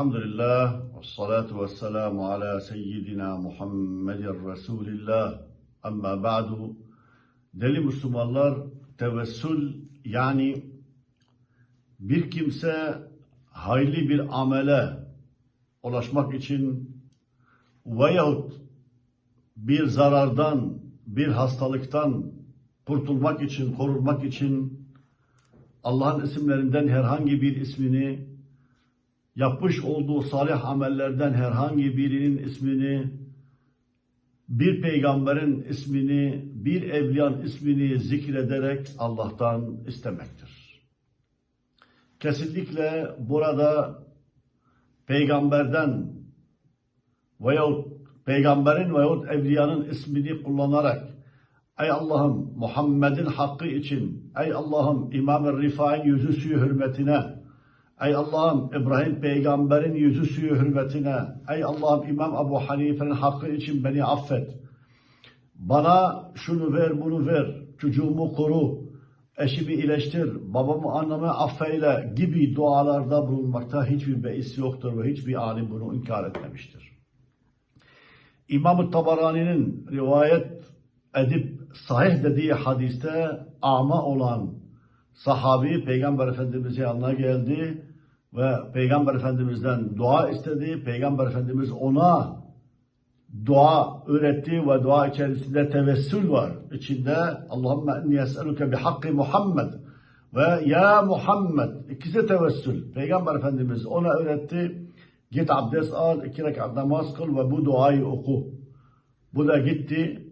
Elhamdülillah ve salatu ve selamu ala seyyidina Muhammedin Resulillah. Amma ba'du. Deli Müslümanlar tevessül yani bir kimse hayırlı bir amele ulaşmak için veyahut bir zarardan, bir hastalıktan kurtulmak için, korunmak için Allah'ın isimlerinden herhangi bir ismini yapmış olduğu salih amellerden herhangi birinin ismini, bir peygamberin ismini, bir evliyan ismini zikrederek Allah'tan istemektir. Kesinlikle burada peygamberden veyahut peygamberin veyahut evliyanın ismini kullanarak Ey Allah'ım Muhammed'in hakkı için, ey Allah'ım İmam-ı Rifa'nın yüzü suyu hürmetine, Ey Allah'ım İbrahim peygamberin yüzü suyu hürmetine, ey Allah'ım İmam Ebu Hanife'nin hakkı için beni affet. Bana şunu ver bunu ver, çocuğumu koru, eşimi iyileştir, babamı annemi affeyle gibi dualarda bulunmakta hiçbir beis yoktur ve hiçbir alim bunu inkar etmemiştir. İmam-ı Tabarani'nin rivayet edip sahih dediği hadiste ama olan sahabi Peygamber Efendimiz'e yanına geldi ve Peygamber Efendimiz'den dua istedi. Peygamber Efendimiz ona dua öğretti ve dua içerisinde tevessül var. İçinde Allahümme inni es'eluke bi hakkı Muhammed ve ya Muhammed ikisi tevessül. Peygamber Efendimiz ona öğretti. Git abdest al, iki rekat namaz kıl ve bu duayı oku. Bu da gitti,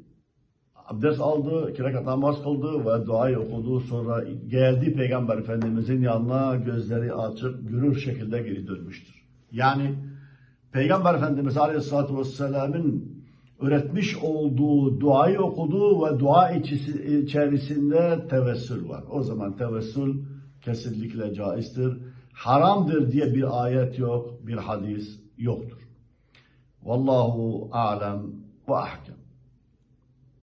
abdest aldı, iki rekat namaz kıldı ve duayı okudu. Sonra geldi Peygamber Efendimizin yanına gözleri açık, görür şekilde geri dönmüştür. Yani Peygamber Efendimiz Aleyhisselatü Vesselam'ın öğretmiş olduğu duayı okudu ve dua içerisinde tevessül var. O zaman tevessül kesinlikle caizdir. Haramdır diye bir ayet yok, bir hadis yoktur. Vallahu alem ve ahkem.